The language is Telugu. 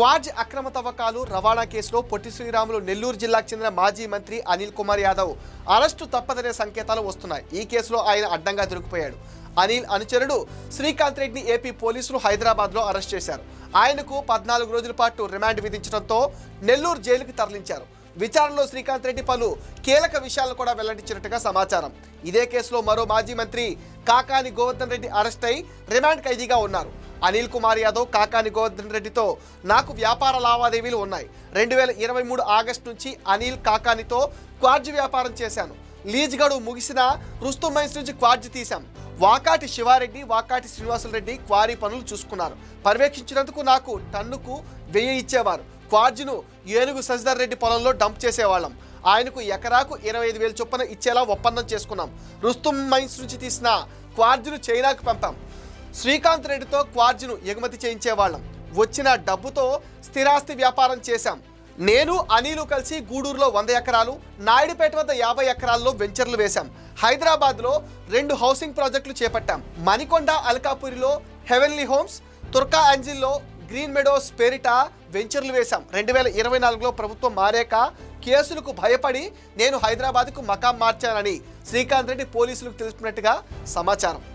క్వాజ్ అక్రమ తవ్వకాలు రవాణా కేసులో పొట్టి శ్రీరాములు నెల్లూరు జిల్లాకు చెందిన మాజీ మంత్రి అనిల్ కుమార్ యాదవ్ అరెస్టు తప్పదనే సంకేతాలు వస్తున్నాయి. ఈ కేసులో ఆయన అడ్డంగా దొరికిపోయాడు. అనిల్ అనుచరుడు శ్రీకాంత్ రెడ్డిని ఏపీ పోలీసులు హైదరాబాద్లో అరెస్ట్ చేశారు. ఆయనకు పద్నాలుగు రోజుల పాటు రిమాండ్ విధించడంతో నెల్లూరు జైలుకు తరలించారు. విచారణలో శ్రీకాంత్ రెడ్డి పలు కీలక విషయాలను కూడా వెల్లడించినట్టుగా సమాచారం. ఇదే కేసులో మరో మాజీ మంత్రి కాకాని గోవర్ధన్ రెడ్డి అరెస్ట్ అయి రిమాండ్ ఖైదీగా ఉన్నారు. అనిల్ కుమార్ యాదవ్ కాకాని గోవర్ధన్ రెడ్డితో నాకు వ్యాపార లావాదేవీలు ఉన్నాయి. రెండు వేల ఇరవై మూడు ఆగస్టు నుంచి అనిల్ కాకానితో క్వార్జ్ వ్యాపారం చేశాను. లీజ్ గడువు ముగిసిన రుస్తు మైన్స్ నుంచి క్వార్జ్ తీశాం. వాకాటి శివారెడ్డి వాకాటి శ్రీనివాసులు రెడ్డి క్వారీ పనులు చూసుకున్నారు. పర్యవేక్షించినందుకు నాకు టన్నుకు వెయ్యి ఇచ్చేవారు. క్వార్జ్ను ఏనుగు శశిధర్ రెడ్డి పొలంలో డంప్ చేసేవాళ్ళం. ఆయనకు ఎకరాకు ఇరవై ఐదు వేలు చొప్పున ఇచ్చేలా ఒప్పందం చేసుకున్నాం. రుస్తుం మైన్స్ నుంచి తీసిన క్వార్జ్ను చైనాకు పంపాం. శ్రీకాంత్ రెడ్డితో క్వార్జ్ను ఎగుమతి చేయించేవాళ్ళం. వచ్చిన డబ్బుతో స్థిరాస్తి వ్యాపారం చేశాం. నేను అనిలు కలిసి గూడూరులో వంద ఎకరాలు నాయుడుపేట వద్ద యాభై ఎకరాల్లో వెంచర్లు వేశాం. హైదరాబాద్లో రెండు హౌసింగ్ ప్రాజెక్టులు చేపట్టాం. మణికొండ అల్కాపురిలో హెవెన్లీ హోమ్స్ తుర్కా అంజిల్లో గ్రీన్ మెడోస్ పేరిట వెంచర్లు వేశాం. రెండు వేల ఇరవై నాలుగులో ప్రభుత్వం మారాక కేసులకు భయపడి నేను హైదరాబాద్కు మకాం మార్చానని శ్రీకాంత్ రెడ్డి పోలీసులకు తెలిపినట్టుగా సమాచారం.